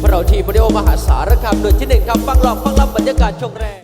ของเราที่บริโอมหาสารคามโดยที่หนึ่งครับฟังหลอกฟังรับบรรยากาศชงแรง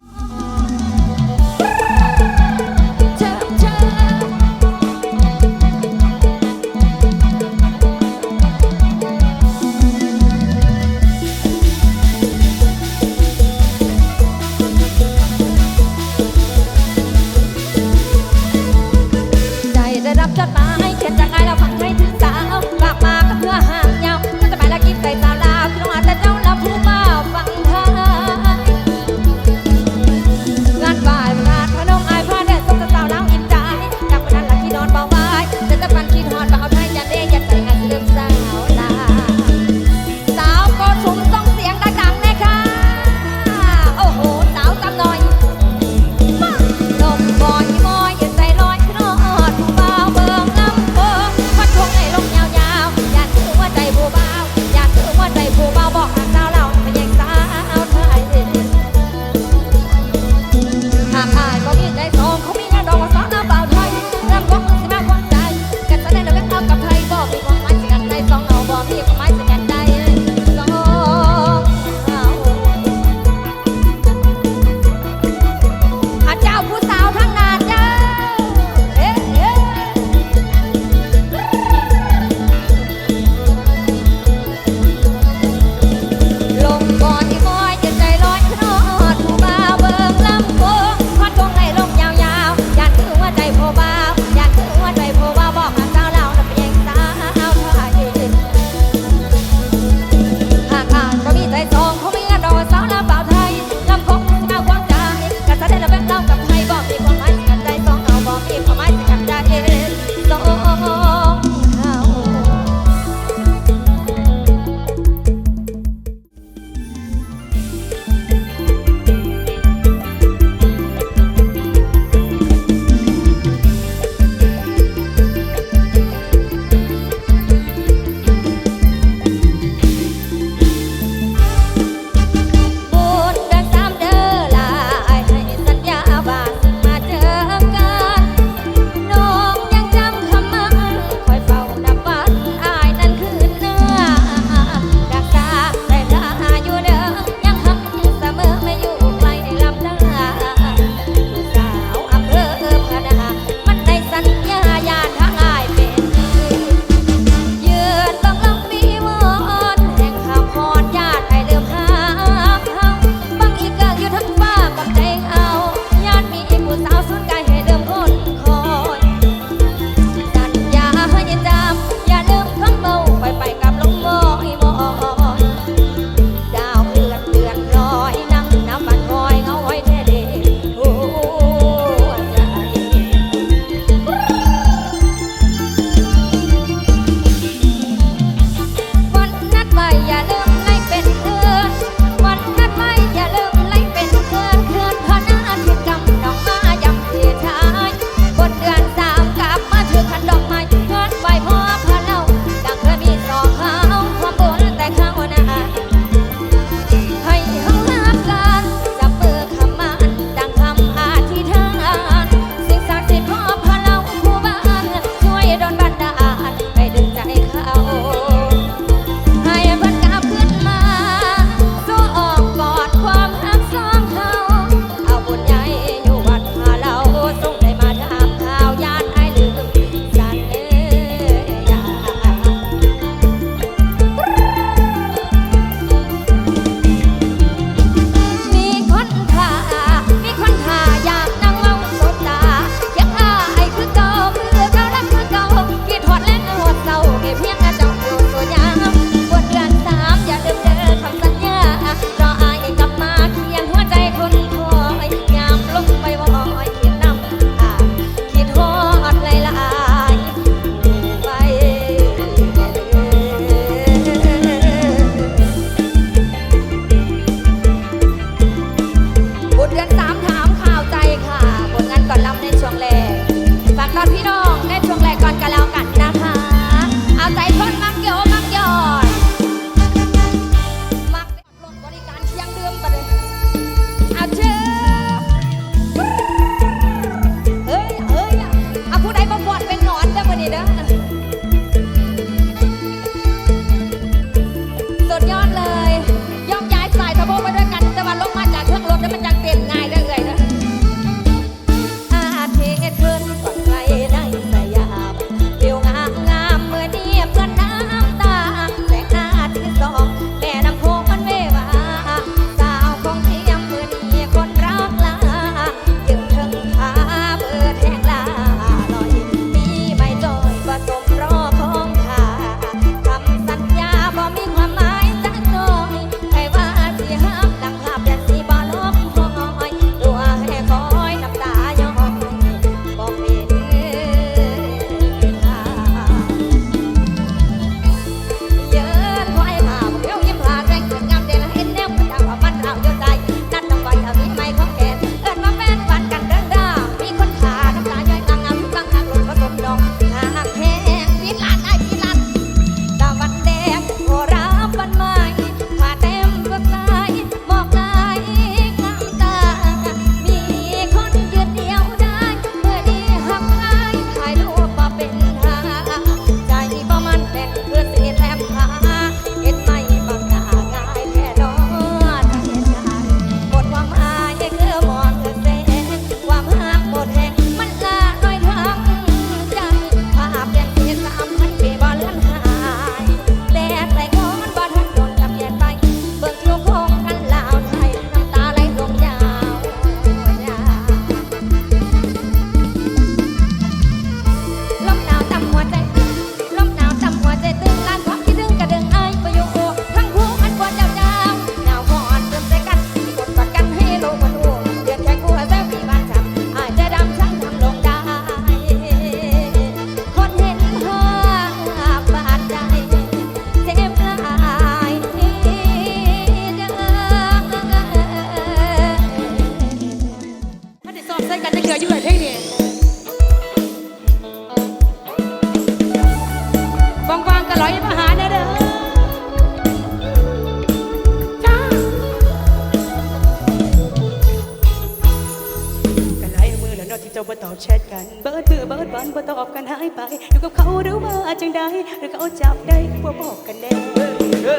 กันหลายมือแล้วนอที่เจ้าบ่ตอบแชทกัน เบิดมือเบิดวันบ่ตอบกันหายไป อยู่กับเขาหรือว่าจังได้หรือเขาจับได้บ่บอกกันแน่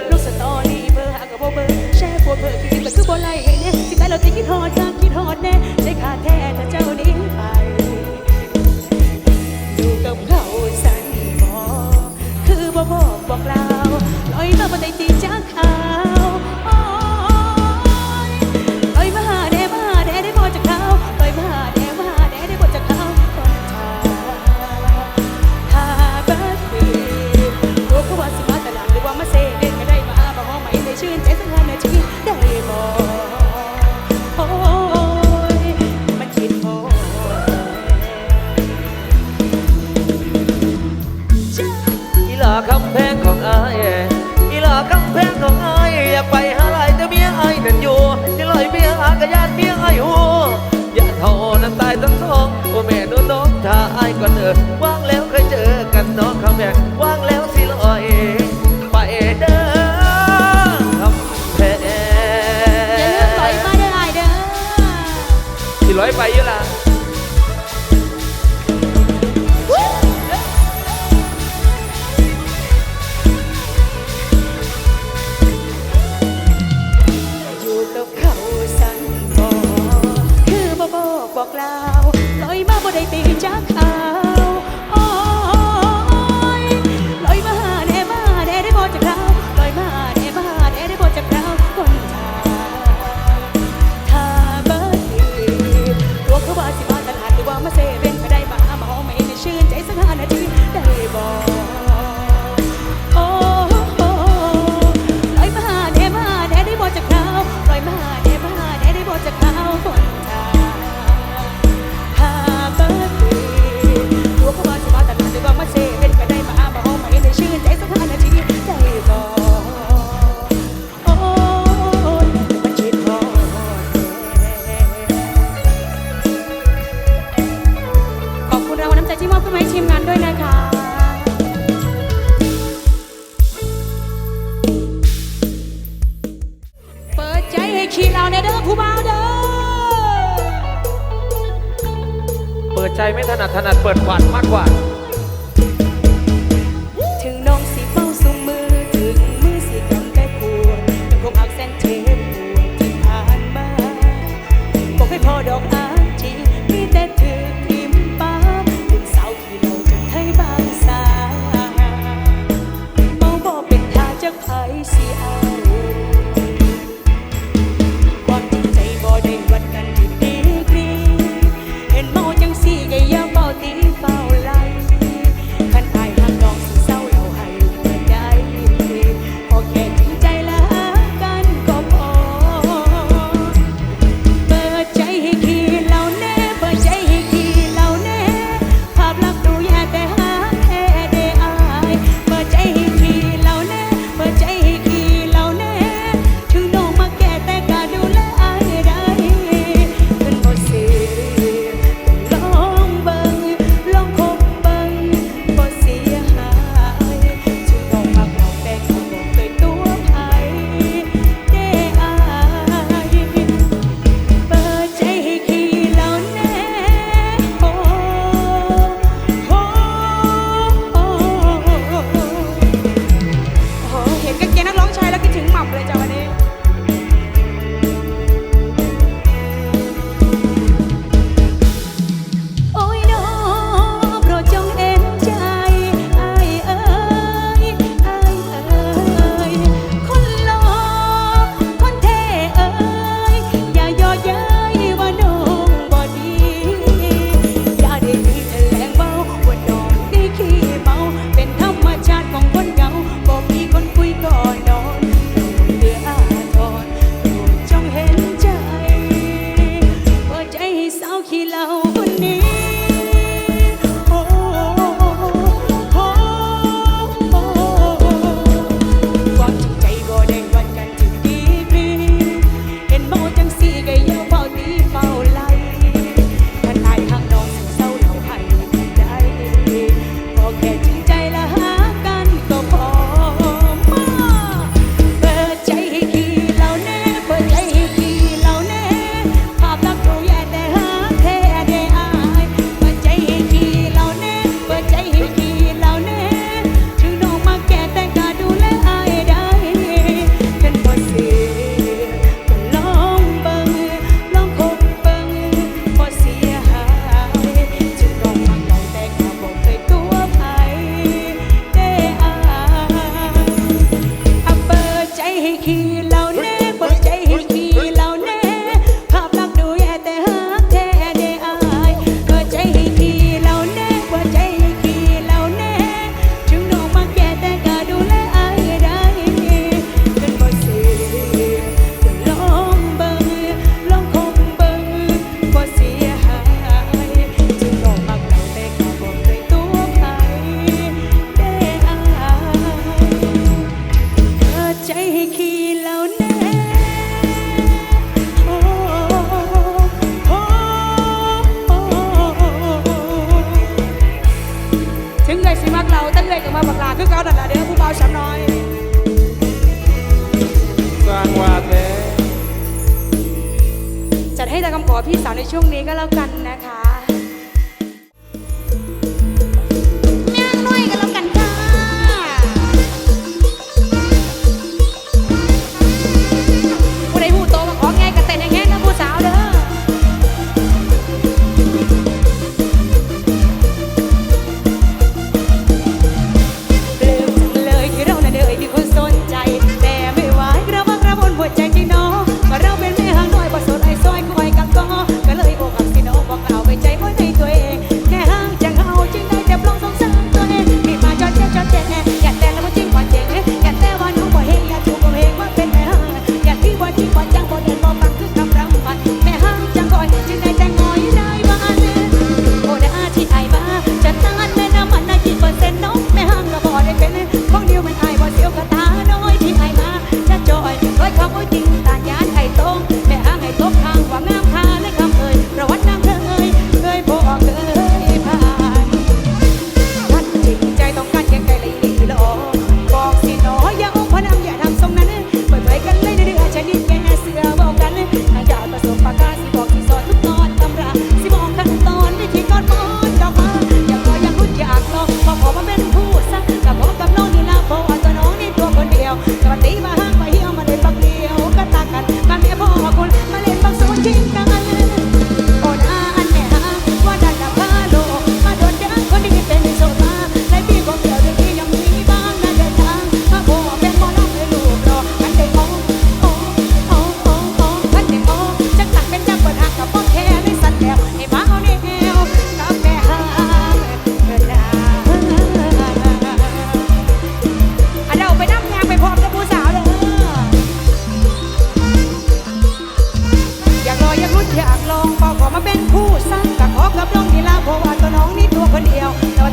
ลกสตอรี่เบอร์หากับ่เบอร์แชร์พวกเบอร์คือแต่คือบ่ไล่ให้แน่สิแต่เราจะคิดฮอดจางคิดฮอดแน่ได้ขาดแท้ถ้าเจ้านี้ไปอยู่กับเขาสั่นบ่คือบ่บอกบอกเราลอยมาบนได้ตีจักขา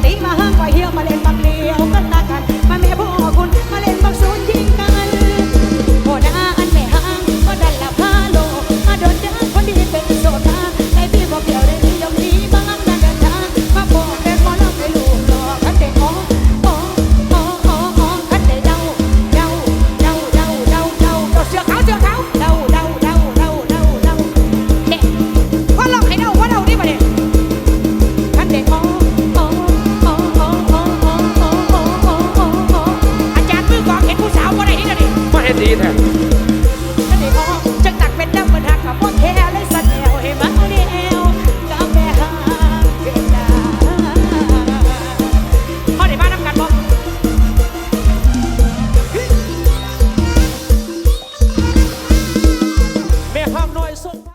เพ